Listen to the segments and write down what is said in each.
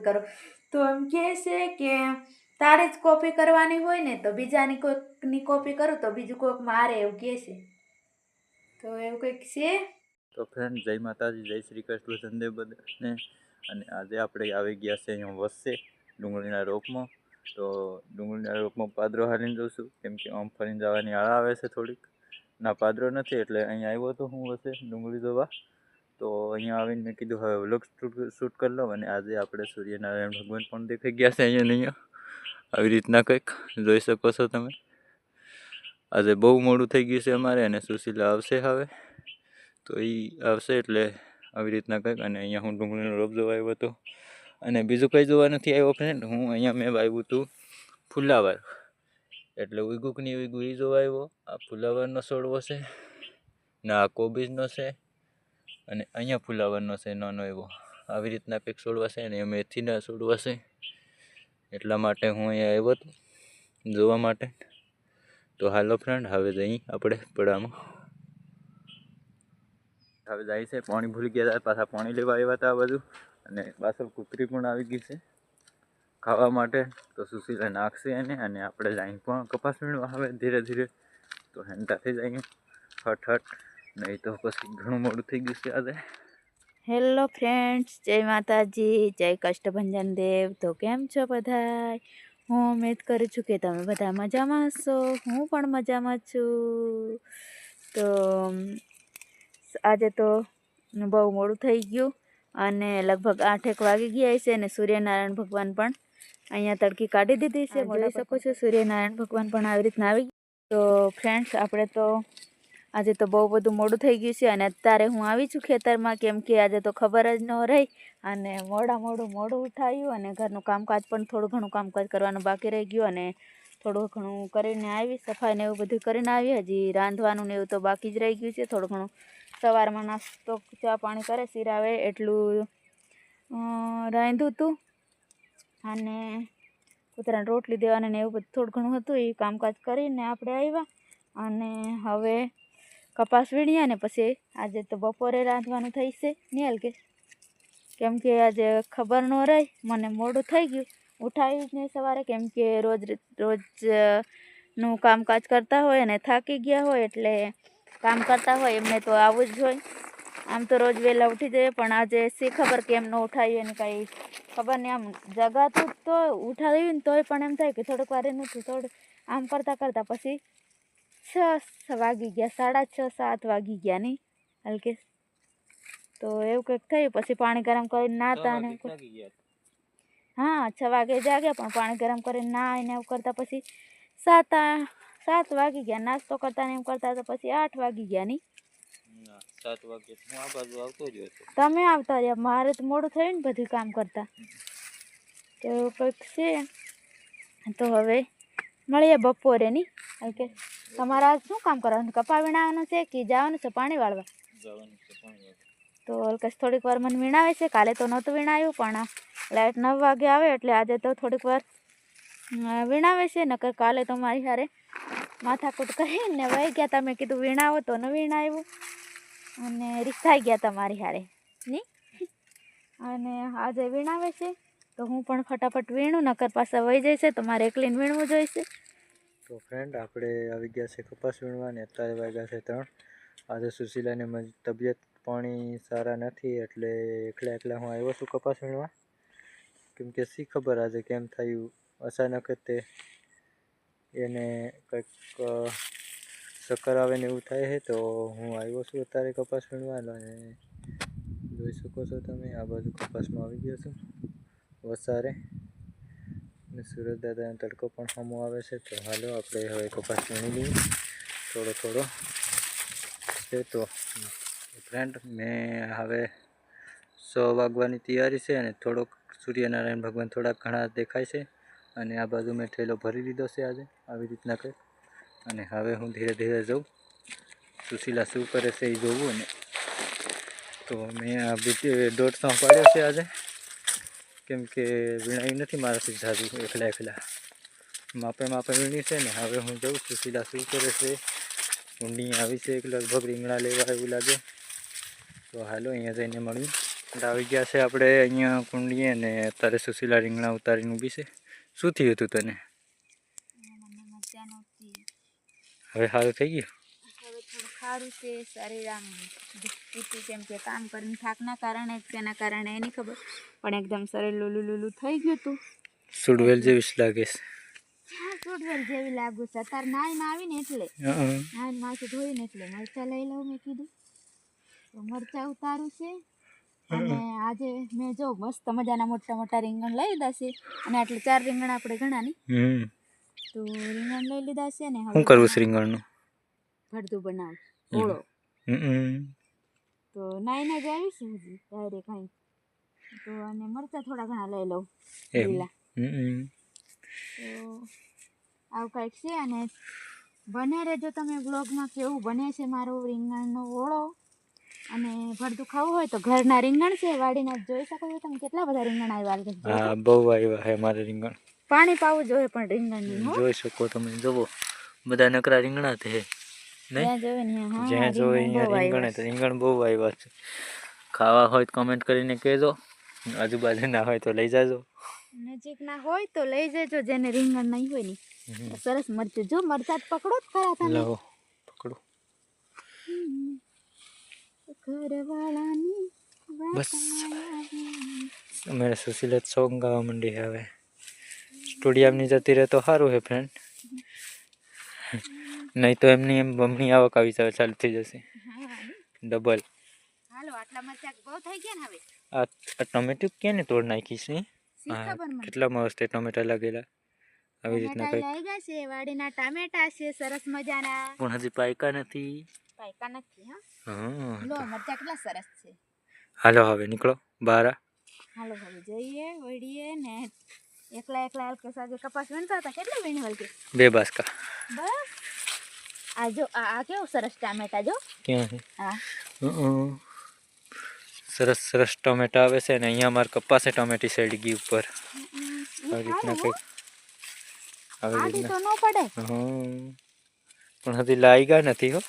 કરો. તો એમ કહે છે કે તારે જ કોપી કરવાની હોય ને તો બીજાની કોઈકની કોપી કરું તો બીજું કોઈક મારે એવું કહે છે. તો એવું કંઈક છે? તો ફ્રેન્ડ જય માતાજી, જય શ્રી કૃષ્ણ ધંધે બધાને. અને આજે આપણે આવી ગયા છે અહીંયા વસશે ડુંગળીના રોપમાં. તો ડુંગળીના રોપમાં પાદરો હાલીને જઉં છું. કેમ કે આમ ફરીને જવાની આળા આવે છે થોડીક. ના, પાદરો નથી, એટલે અહીંયા આવ્યો હતો હું વસે ડુંગળી જોવા. તો અહીંયા આવીને મેં કીધું, હવે વ્લોગ શૂટ કરી લઉં. અને આજે આપણે સૂર્યનારાયણ ભગવાન પણ દેખાઈ ગયા છે અહીંયા અહીંયા. આવી રીતના કંઈક જોઈ શકો છો તમે. આજે બહુ મોડું થઈ ગયું છે અમારે અને સુશીલા આવશે હવે. તો એ આવશે એટલે આવી રીતના કંઈક. અને અહીંયા હું ડુંગળીનો રોપ જોવા આવ્યો હતો. અને બીજું કંઈ જોવા નથી આવ્યો ફ્રેન્ડ હું અહીંયા મેં આવ્યું હતું ફુલાવર. એટલે ઉગુકની ઉગુ એ જોવા આવ્યો. આ ફુલાવરનો છોડવો છે. ના આ કોબીજનો છે. અને અહીંયા ફુલાવરનો છે, નાનો એવો. આવી રીતના કંઈક છોડવા છે એ મેથીના છોડવા છે એટલા માટે હું અહીંયા આવ્યો હતો જોવા માટે. તો હાલો ફ્રેન્ડ હવે જઈ આપણે પડામાં. હવે જાય છે, પાણી ભૂલી ગયા હતા, પાછા પાણી લેવા આવ્યા હતા આ બધું અને પાછળ કૂતરી પણ આવી ગઈ છે ખાવા માટે. તો સુશીલા નાખશે એને અને આપણે જઈને પણ કપાસ વીણવા આવે ધીરે ધીરે. તો થઈ જાય હટ હટ નહીં તો પછી ઘણું મોડું થઈ ગયું છે આજે. હેલો ફ્રેન્ડ્સ જય માતાજી જય કષ્ટભંજન દેવ. તો કેમ છો બધા હું ઉમેદ કરું છું કે તમે બધા મજામાં હશો હું પણ મજામાં છું. તો આજે તો બહુ મોડું થઈ ગયું અને લગભગ આઠેક વાગી ગયા છે અને સૂર્યનારાયણ ભગવાન પણ અહીંયા તડકી કાઢી દીધી છે. જોઈ શકો છો સૂર્યનારાયણ ભગવાન પણ આવી રીતના આવી ગયા. તો ફ્રેન્ડ્સ આપણે તો આજે તો બહુ બધું મોડું થઈ ગયું છે અને અત્યારે હું આવી છું ખેતરમાં, કેમ કે આજે તો ખબર જ ન રહી. અને મોડા મોડું મોડું ઉઠાયું અને ઘરનું કામકાજ પણ થોડું ઘણું કામકાજ કરવાનું બાકી રહી ગયું અને થોડું ઘણું કરીને આવી, સફાઈ ને એવું બધું કરીને આવી. હજી રાંધવાનું ને એવું તો બાકી જ રહી ગયું છે. થોડું ઘણું સવારમાં નાસ્તો, ચા પાણી કરે સિરાવે એટલું રાંધ્યું હતું અને કૂતરાને રોટલી દેવાને ને એવું બધું, થોડું ઘણું હતું, એ કામકાજ કરીને આપણે આવ્યા. અને હવે કપાસ વીણ્યા ને પછી આજે તો બપોરે રાંધવાનું થઈશે. નિયલ કે, કેમ કે આજે ખબર ન રહી, મને મોડું થઈ ગયું. ઉઠાવી જ નહીં સવારે, કેમ કે રોજ રોજનું કામકાજ કરતા હોય અને થાકી ગયા હોય એટલે કામ કરતા હોય એમને તો આવું જ હોય. આમ તો રોજ વહેલા ઉઠી જઈએ, પણ આજે શી ખબર કેમ ન ઉઠાવ્યું એને કાંઈ ખબર નહીં. આમ જગાતું તો, ઉઠાવ્યું ને તોય પણ એમ થાય કે થોડુંક વાર એનું થોડું આમ કરતાં કરતાં પછી છ વાગી ગયા સાડા છ સાત વાગી ગયા નહીં હલકે. તો એવું કંઈક થયું પછી પાણી ગરમ કરીને નાતા ને હા છ વાગે જાગ્યા પણ પાણી ગરમ કરીને નાહીને એવું કરતાં પછી સાત આ- સાત વાગી ગયા નાસ્તો કરતા ને એમ કરતા તો પછી આઠ વાગી ગયા નહીં. સાત વાગે હું આ બાજુ આવતો જ હતો. તમે આવતા રહ્યા મારે તો મોડું થયું ને બધું કામ કરતા. તો એવું કંઈક છે. તો હવે મળીએ બપોરે નહીં ઓકે તમારે શું કામ કરવાનું? કપા વીણાવાનું છે કે જવાનું છે પાણી વાળવા? તો અલ્કેશ થોડીક વાર મને વીણાવે છે. કાલે તો નહોતું વીણાયું પણ લાઇટ નવ વાગે આવે એટલે આજે તો થોડીક વાર વીણાવે છે. નકર કાલે તો મારી હારે માથાકૂટ કરીને વહી ગયા. તમે કીધું વીણાવો તો ન વીણાવ્યું અને રિસાઈ ગયા તમારી હારે. નહીં અને આજે વીણાવે છે. તો હું પણ ફટાફટ વીણું, નકર પાછા વહી જાય છે તો મારે એકલીને વીણવું જોઈશે. તો ફ્રેન્ડ આપણે આવી ગયા છે કપાસ વીણવા ને અત્યારે વાગ્યા છે ત્રણ. આજે સુશીલાની તબિયત પાણી સારા નથી એટલે એકલા એકલા હું આવ્યો છું કપાસ વીણવા. કેમ કે શી ખબર આજે કેમ થયું? અચાનક જ તે એને કંઈક ચક્કર આવે ને એવું થાય છે તો હું આવ્યો છું અત્યારે કપાસ વીણવા. અને જોઈ શકો છો તમે, આ બાજુ કપાસમાં આવી ગયો છું. વસારે. અને સુરત દાદાનો તડકો પણ સામો આવે છે. તો હાલો, આપણે હવે કપાસ વીણી લઈએ. થોડો થોડો. છે તો ફ્રેન્ડ મેં હવે સો વાગવાની તૈયારી છે અને થોડોક સૂર્યનારાયણ ભગવાન થોડાક ઘણા દેખાય છે. અને આ બાજુ મેં ઠેલો ભરી લીધો છે આજે, આવી રીતના કંઈક. અને હવે હું ધીરે ધીરે જઉં. સુશીલા શું કરે છે એ જોવું અને તો મેં આ બીજી દોઢસો પાડ્યો છે આજે. કેમ કે વીણાયું નથી મારાથી જાજુ એકલા એકલા. માપે માપે વીણી છે ને હવે હું જઉં છું સીધા શું કરે છે? ઊંડી આવી છે એક લગભગ રીંગણા લેવા એવું લાગે. તો હાલો અહીંયા જઈને મળ્યું આવી ગયા છે આપણે અહીંયા કુંડીએ ને અત્યારે સુશીલા રીંગણા ઉતારીને ઊભી છે. શું થયું હતું તને? હવે સારું થઈ ગયું? સારું છે શરીર આમ કેમ કે કામ કરીને થાકના કારણે તેના કારણે એની ખબર. પણ એકદમ શરીર લૂલું લૂલું થઈ ગયું હતું. સુડવેલ જેવી લાગે છે. હા ચૂડવેલ જેવી લાગુ છે. અત્યારે નાઈને આવીને એટલે. નાઈને માથું ધોઈને એટલે મરચાં લઈ લઉં મેં કીધું. તો મરચાં ઉતારું છે. અને આજે મેં જો મસ્ત મજાના મોટા મોટા રીંગણ લઈ લીધા છે. અને આટલે ચાર રીંગણ આપણે ઘણા ની તો રીંગણ લઈ લીધા છે ને શું કરવું છે રીંગણનું? ભરતું બનાવ. ઓળો. તો નાઈને જ આવીશ હજી ડાયરેક્ટ અહીં તો અને મરચા થોડા ઘણા લઈ લઉં લીલા. તો આવું કંઈક છે અને બને રહેજો તમે બ્લોગમાં કેવું બને છે મારો રીંગણનો ઓળો અને ભરતું ખાવું હોય તો ઘરના રીંગણ છે વાડીના જ જોઈ શકો છો તમે કેટલા બધા રીંગણ આવ્યા છે. હા બહુ આવ્યા છે મારે રીંગણ. પાણી પાવું જોઈએ પણ રીંગણ જોઈ શકો તમે જુઓ બધા નકરા રીંગણા છે. જ્યાં જોવે ને રીંગણ અહીંયા રીંગણ બહુ આવ્યા છે. ખાવા હોય તો કમેન્ટ કરીને કહેજો. આજુબાજુ ના હોય તો લઈ જાજો. નજીક નજીકના હોય તો લઈ જજો જેને રીંગણ નહીં હોય ને. સરસ મરચું. જો મરચાં પકડો જ ખરા તમે. લાવો પકડો. ઘરવાળાની બસ. અમારે સુશીલત સોંગ ગાવા માંડી હવે. સ્ટુડિયમની જતી રહે તો સારું હે ફ્રેન્ડ નહીં તો એમની એમ બમણી આવક આવી જશે ચાલુ થઈ જશે. ડબલ હાલો આટલા મરચાં બહુ થઈ ગયા ને હવે? આ ટમેટું તોડ નાખીશ ને? શી હા ખબર મને. કેટલા મસ્ત ટમેટા લાગેલા. આવી રીતના કંઈક. લાગ્યા છે વાડીના ટામેટા છે સરસ મજાના. પણ હજી પાયકા નથી. પાયકા નથી હા? હા. લો મરચાં કેટલા સરસ છે. હાલો હવે નીકળો બાર હાલો હવે જઈએ વળીએ ને એકલા એકલા હલકે સાજે કપાસ વીણતા હતા કેટલા વીણી હલકે? બે બાસકા. બસ. આ જો આ કેવું સરસ ટામેટા જો? હા. સરસ સરસ ટોમેટા આવે છે ને અહીંયા અમારે કપાસે ટોમેટી સાઈડ ગઈ ઉપર આવી રીતના કંઈક આવી રીતના. ન પડે. પણ હજી લાગ્યા નથી હો.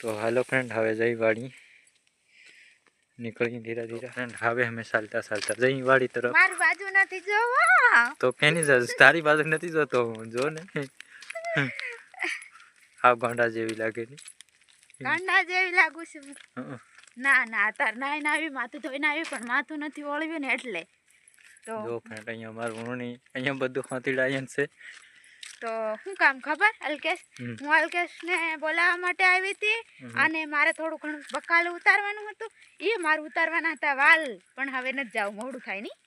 તો હાલો ફ્રેન્ડ હવે જઈ વાડી નીકળી ધીરે ધીરે હવે અમે ચાલતા ચાલતા જઈ વાડી તરફ. મારી બાજુ નથી જોવો. તો કેની જ તારી બાજુ નથી જોતો હું જો ને. આ ગાંડા જેવી લાગે ને. ગોંડા જેવી લાગુ છું. ના ના તાર નાઈને આવી માથું ધોઈને આવી પણ માથું નથી વળવ્યું ને એટલે. તો જો ફ્રેન્ડ અહીંયા મારું ઊણી અહીંયા બધું ખાતીડા અહીંયા છે. તો શું કામ ખબર અલ્કેશ. હું અલ્કેશને બોલાવવા માટે આવી હતી અને મારે થોડું ઘણું બકાલું ઉતારવાનું હતું. એ મારું ઉતારવાના હતા વાલ પણ હવે નથી જાવ મોડું થાય નહીં.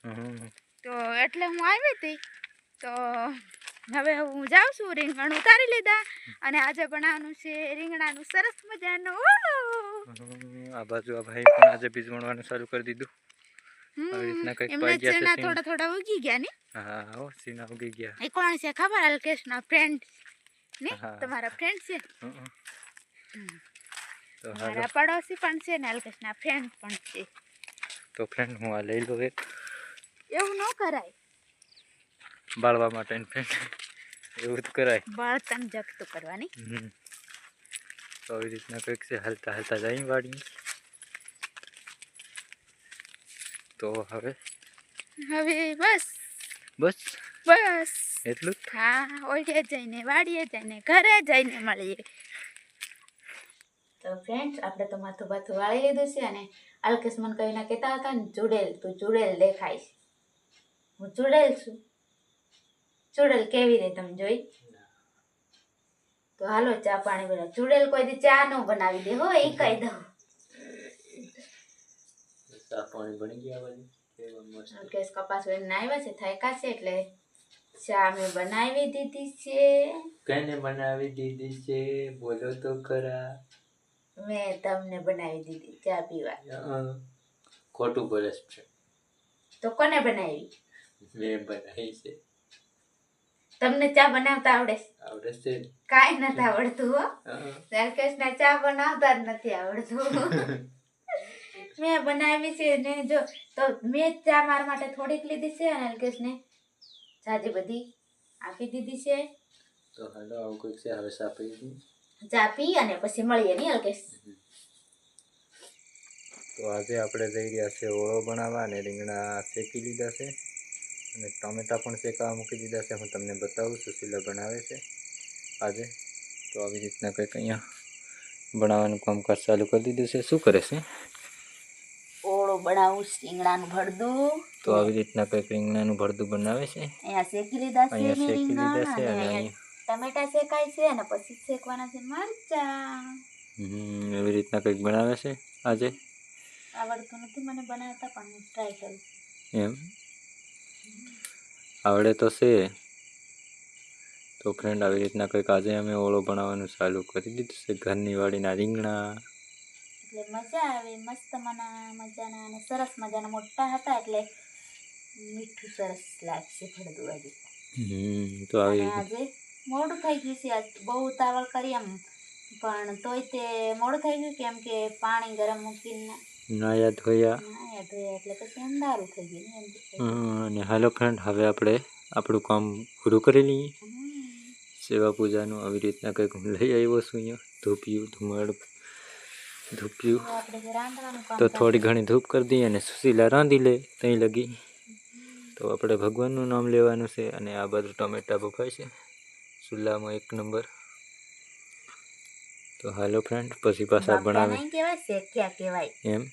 તો એટલે હું આવી હતી. તો હવે હું જાઉં છું રીંગણ ઉતારી લીધા અને આજે બનાવવાનું છે રીંગણાનું સરસ મજાનું. આ બાજુ આ ભાઈ પણ આજે બીજ વણવાનું ચાલુ કરી દીધું. આવી રીતના કંઈક એમને પાઈ ગયા છે ચેના સીન. થોડા થોડા ઉગી ગયા ને હા હો સીના ઉગી ગયા એ કોણ છે ખબર અલ્કેશના ફ્રેન્ડ ને હા. તમારા ફ્રેન્ડ છે હં. હમ. તો હાલો મારા પડોશી પણ છે ને અલ્કેશના ફ્રેન્ડ પણ છે તો ફ્રેન્ડ હું આ લઈ લઉં એક એવું ન કરાય બાળવા માટે ફ્રેન્ડ એવું જ કરાય બળતણ જગતું કરવાની હમ. તો આવી રીતના કંઈક છે હાલતા હાલતા જઈ વાડી તો હવે હવે બસ. બસ. બસ. એટલું હા ઓળીએ જઈને વાડીએ જઈને ઘરે જઈને મળીએ. તો ફ્રેન્ડ્સ આપણે તો માથું બાથું વાળી લીધું છે અને અલ્કેશ મને કહીને કહેતા હતા ને ચૂડેલ તું ચૂડેલ દેખાય છે હું ચૂડેલ છું. ચૂડેલ કેવી રે તમે જોઈ? તો હાલો ચા પાણી બનાવ. ચૂડેલ કોઈ દી ચા ન બનાવી દે હો એ કહી દઉં. ચા પાણી બની ગયા બાજુ કેસ કપાસ વેરીને આવ્યા છે થાયકા છે એટલે ચા મેં બનાવી દીધી છે. કેને બનાવી દીધી છે? બોલો તો ખરા. મેં તમને બનાવી દીધી ચા પીવા ખોટું બોલે છે. તો કોને બનાવી? મેં બનાવી છે. તમને ચા બનાવતા આવડે? આવડે છે. કાંઈ નથી આવડતું હો. સરકેશ ના ચા બનાવતા જ નથી આવડતું. મેં બનાવી છે ને જો તો મેં ચા મારા માટે થોડીક લીધી છે અને અલ્કેશને જાજી બધી આપી દીધી છે. તો હાલો આવું કોઈક છે હવે ચા પી અને પછી મળીએ નહીં અલ્કેશ? તો આજે આપણે જઈ રહ્યા છે ઓળો બનાવવા અને રીંગણા શેકી લીધા છે. અને ટમેટા પણ શેકાવા મૂકી દીધા છે. હું તમને બતાવું સુશીલા બનાવે છે આજે. તો આવી રીતના કંઈક અહીંયા બનાવવાનું કામકાજ ચાલુ કરી દીધું છે. શું કરે છે? ઓળો બનાવું રીંગણાનું ભરદું. તો આવી રીતના કંઈક રીંગણાનું ભરદું બનાવે છે? અહીંયા શેકી લીધા છે અહીંયા શેકી લીધા છે અને ટમેટા શેકાય છે અને પછી શેકવાના છે મરચા. હમ, એવી રીતના કંઈક બનાવે છે આજે? આવડતું નથી મને બનાવતા પણ હું ટ્રાય કરું એમ? આવડે તો છે. તો ફ્રેન્ડ આવી રીતના કંઈક આજે અમે ઓળો બનાવવાનું ચાલુ કરી દીધું છે. ઘરની વાડીના રીંગણા. એટલે મજા આવે મસ્ત મના મજાના અને સરસ મજાના મોટા હતા એટલે મીઠું સરસ લાગશે ફળદું આજે તો આજે મોડું થઈ ગયું છે આજ બહુ ઉતાવળ કરી એમ. પણ તોય તે મોડું થઈ ગયું કેમ કે પાણી ગરમ મૂકીને નાયા ધોયા. નાયા ધોયા એટલે પછી અંધારું થઈ ગયું એમ અને હાલો ફ્રેન્ડ હવે આપણે આપણું કામ પૂરું કરી લઈએ. સેવા પૂજાનું આવી રીતના કંઈક હું લઈ આવ્યો છું અહીંયા. ધૂપિયું ધુમાડ. ધૂપિયું. તો થોડી ઘણી ધૂપ કરી દઈએ અને સુશીલા રાંધી લે ત્યાં લગી. તો આપણે ભગવાનનું નામ લેવાનું છે અને આ બધું ટમેટા બફાય છે. ચૂલામાં એક નંબર. તો હાલો ફ્રેન્ડ પછી પાછા બનાવે એમ?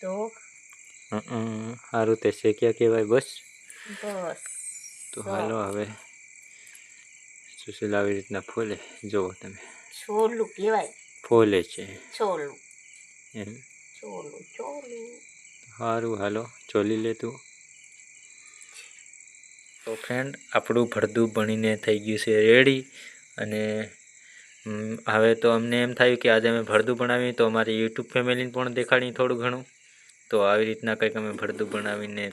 તો? સારું તે શેક્યા કહેવાય બસ. બસ. તો? હાલો હવે સુશીલા આવી રીતના ફોલે. જુઓ તમે. છોલું કહેવાય. ફોલે છે. છોલું. છોલું છોલું સારું હાલો. ચોલી લે તું. તો ફ્રેન્ડ આપણું ભરતું ભણીને થઈ ગયું છે રેડી અને હવે તો અમને એમ થયું કે આજે અમે ભરતું ભણાવીએ તો અમારી યુટ્યુબ ફેમિલીને પણ દેખાડીએ થોડું ઘણું. તો આવી રીતના કંઈક અમે ભરતું બનાવીને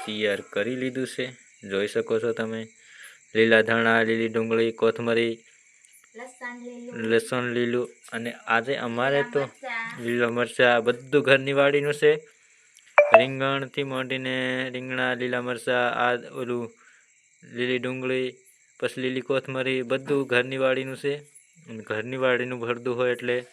તૈયાર કરી લીધું છે. જોઈ શકો છો તમે. લીલા ધાણા લીલી ડુંગળી કોથમરી લસણ લીલું. અને આજે અમારે તો લીલા મરચાં. બધું ઘરની વાડીનું છે. રીંગણથી માંડીને રીંગણા લીલા મરચાં આ ઓલું લીલી ડુંગળી પછી લીલી કોથમરી બધું ઘરની વાડીનું છે. ઘરની વાડીનું ભરતું હોય એટલે.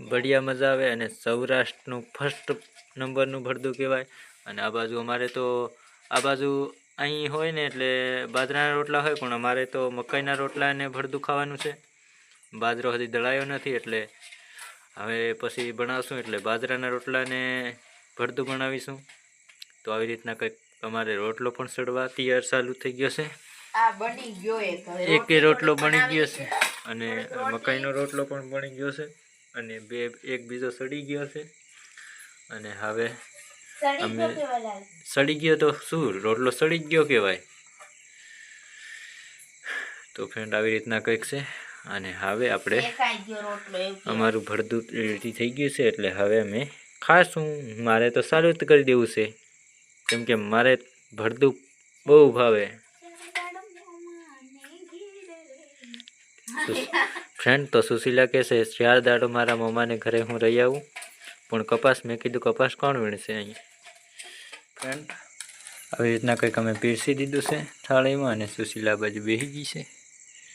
બઢિયા મજા આવે. અને સૌરાષ્ટ્રનું ફર્સ્ટ નંબરનું ભરતું કહેવાય. અને આ બાજુ અમારે તો આ બાજુ અહીં હોય ને એટલે બાજરાના રોટલા હોય પણ અમારે તો મકાઈના રોટલા અને ભરતું ખાવાનું છે. બાજરો હજી દળાયો નથી એટલે હવે પછી બનાવશું એટલે બાજરાના રોટલાને ભરતું બનાવીશું. તો આવી રીતના કંઈક અમારે રોટલો પણ સડવા તૈયાર ચાલુ થઈ ગયો છે. એક રોટલો બની ગયો છે. અને મકાઈનો રોટલો પણ બની ગયો છે અને બે એક બીજો સડી ગયો છે. અને હવે અમે-? સડી ગયો તો શું? રોટલો સડી જ ગયો કહેવાય. તો ફ્રેન્ડ આવી રીતના કંઈક છે. અને હવે આપણે. અમારું ભરદૂત રેડી થઈ ગયું છે એટલે હવે અમે ખાશું. મારે તો સારું જ કરી દેવું છે. કેમ કે મારે ભરતું બહુ ભાવે. ફ્રેન્ડ તો સુશીલા કહેશે ચાર દાડો મારા મમ્માને ઘરે હું રહી આવું. પણ કપાસ મેં કીધું કપાસ કોણ વીણશે અહીં ફ્રેન્ડ આવી રીતના કંઈક અમે પીરસી દીધું છે થાળીમાં અને સુશીલા બાજુ બેસી ગઈ છે.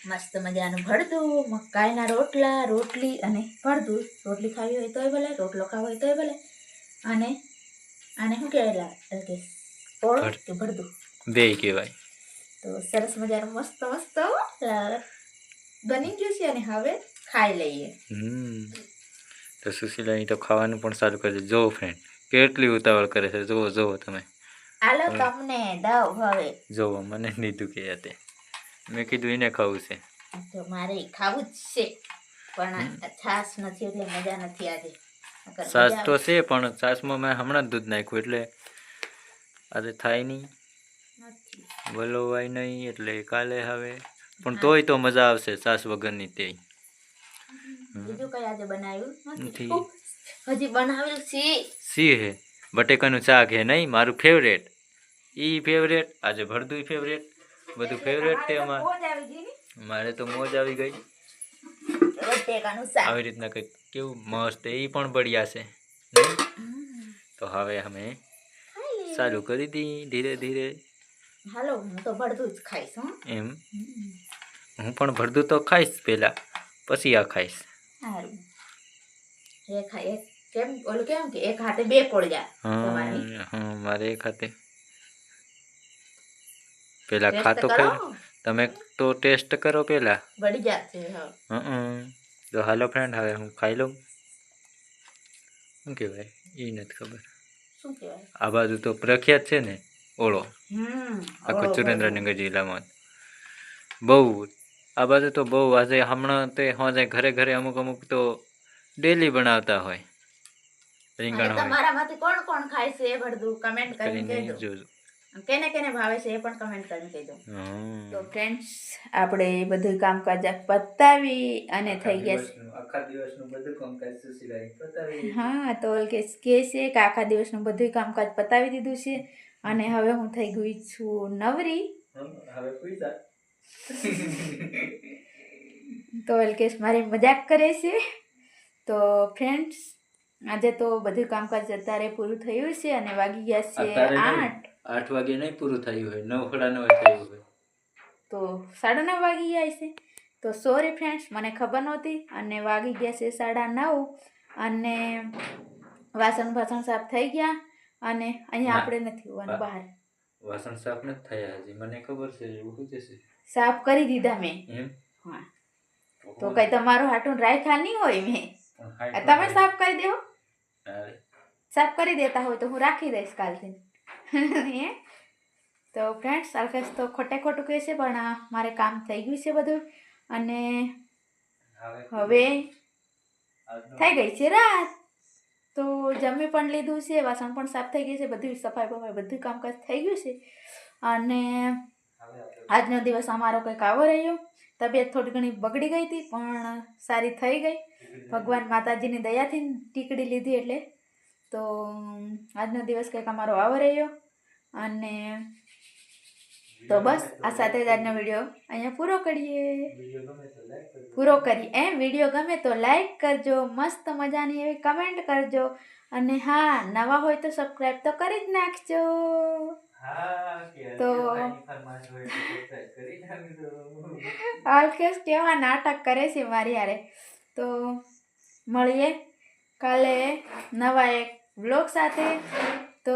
મસ્ત મજાનું ભરતું મકાઈના રોટલા રોટલી અને ભરતું રોટલી ખાવી હોય તોય ભલે રોટલો ખાવો હોય તોય ભલે. અને આને શું કહેવાય કે ઓળો કે ભરતું બે કહેવાય. તો સરસ મજાનું મસ્ત મસ્ત બની ગયું છે અને હવે ખાઈ લઈએ. હમ. તો સુશીલાની તો ખાવાનું પણ સારું કરે જો ફ્રેન્ડ કેટલી ઉતાવળ કરે છે? જુઓ જુઓ તમે. હાલો તમને દઉં હવે. જુઓ મને દીધું કે તે. મેં કીધું એને ખાવું છે. તો મારે ખાવું જ છે પણ છાસ નથી એટલે મજા નથી આજે. છાસ તો છે પણ છાસમાં મેં હમણાં જ દૂધ નાખ્યું એટલે આજે થાય નહીં. વલોવાય નહીં એટલે કાલે હવે. પણ તોય તો મજા આવશે સાસ વગરની તે બીજું કઈ આજે બનાવ્યું? નથી. હજી બનાવેલ સી સી હે બટેકાનું શાક હે નહીં મારું ફેવરેટ ઈ ફેવરેટ આજે ભરદું ફેવરેટ બધું ફેવરેટ છે અમાર? મારે તો મોજ આવી ગઈ. આવી રીતના કંઈક કેવું મસ્ત એ પણ બઢિયા છે તો હવે અમે ચાલુ કરી દી ધીરે ધીરે. હાલો હું તો ભરતું જ ખાઈશ એમ? હું પણ ભરદું તો ખાઈશ પહેલાં પછી આ ખાઈશ. સારું. ખાઈ એક કેમ ઓલું કેમ કે એક હાથે બે કોળિયા હા મારે એક હાથે. પેલા ખાતો ખાઈ તમે તો ટેસ્ટ કરો પેલા. બળી જાશે હા. તો હાલો ફ્રેન્ડ હવે હું ખાઈ લઉં. શું કહેવાય? એ નથી ખબર. શું કહેવાય? આ બાજુ તો પ્રખ્યાત છે ને ઓળો. હમ આખો સુરેન્દ્રનગર જિલ્લામાં. બહુ આ બાજુ તો બહુ આજે હમણાં તે હોજે ઘરે ઘરે અમુક અમુક તો ડેલી બનાવતા હોય. રીંગણ હોય. તમારામાંથી કોણ કોણ ખાય છે એ બધું કમેન્ટ કરીને જોજો. કેને કેને ભાવે છે એ પણ કમેન્ટ કરીને કહેજો. તો ફ્રેન્ડ્સ આપણે બધું કામકાજ પતાવી અને થઈ ગયા આખા દિવસનું બધું કામકાજ સુશીલાએ પતાવી હા તો કે કે છે કે આખા દિવસનું બધું કામકાજ પતાવી દીધું છે અને હવે હું થઈ ગઈ છું નવરી. હવે કોઈ જા. તો મારી મજાક કરે છે. તો ફ્રેન્ડ્સ આજે તો બધું કામકાજ અત્યારે પૂરું થયું છે અને વાગી ગયા છે આઠ. આઠ વાગે નહીં પૂરું થયું હોય. નવ ખડા નવ થયું હોય. તો સાડા નવ વાગી ગયા છે. તો સોરી ફ્રેન્ડ્સ મને ખબર નહોતી અને વાગી ગયા છે સાડા નવ અને વાસણ વાસણ સાફ થઈ ગયા અને અહીંયા આપણે નથી હોવાનું બહાર. વાસણ સાફ નથી થયા હજી. મને ખબર છે એવું શું છે સાફ કરી દીધા મેં. હા. તો કઈ તમારું હાટું રાખ્યા નહીં હોય મેં? તમે સાફ કરી દેવો સાફ કરી દેતા હોય તો હું રાખી દઈશ કાલથી. એ તો ફ્રેન્ડ્સ અલ્પેશ તો ખોટે ખોટું કહે છે પણ મારે કામ થઈ ગયું છે બધું. અને હવે થઈ ગઈ છે રાત. તો જમી પણ લીધું છે વાસણ પણ સાફ થઈ ગયું છે બધું સફાઈ બફાઈ બધું કામકાજ થઈ ગયું છે. અને આજનો દિવસ અમારો કંઈક આવો રહ્યો. તબિયત થોડી ઘણી બગડી ગઈ હતી પણ સારી થઈ ગઈ. ભગવાન માતાજીની દયાથી ટીકડી લીધી એટલે તો આજનો દિવસ કંઈક અમારો આવો રહ્યો. અને તો બસ આ સાથે જ આજનો વીડિયો અહીંયા પૂરો કરીએ. પૂરો કરી એમ વીડિયો ગમે તો લાઈક કરજો મસ્ત મજાની એવી કમેન્ટ કરજો. અને હા નવા હોય તો સબસ્ક્રાઈબ તો કરી જ નાખજો. તો-. ઓલકેશ કેવા નાટક કરે છે મારી હારે. તો મળીએ કાલે નવા એક બ્લોગ સાથે. તો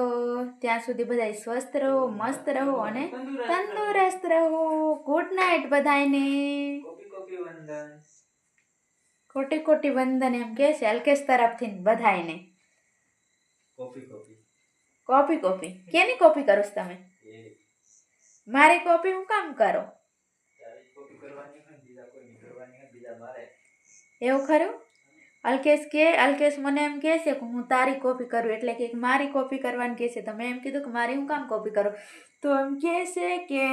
ત્યાં સુધી બધા સ્વસ્થ રહો મસ્ત રહો અને તંદુરસ્ત રહો. ગુડ નાઇટ બધાને કોપી કોપી કોટી કોટી વંદન એમ કે છે અલ્કેશ તરફથી બધાને કોપી કોપી કોપી કોપી કેની કોપી કરો છો તમે? મારી કોપી હું કામ કરો તારી કોપી કરવાની હોય ને બીજા કોઈની કરવાની હોય બીજા મારે એવું ખરું? અલ્કેશ કે, અલ્કેશ મને એમ કહે છે કે હું તારી કોપી કરું, એટલે કે મારી કોપી કરવાની કહે છે તો મેં એમ કીધું કે મારી હું કામ કોપી કરું? તો એમ કહે છે કે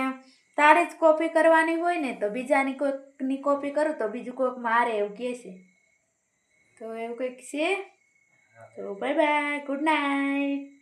તારે જ કોપી કરવાની હોય ને, તો બીજાની કોઈકની કોપી કરું, તો બીજું કોઈક મારે એવું કહે છે તો એવું કંઈક છે? તો બાય બાય ગુડ નાઇટ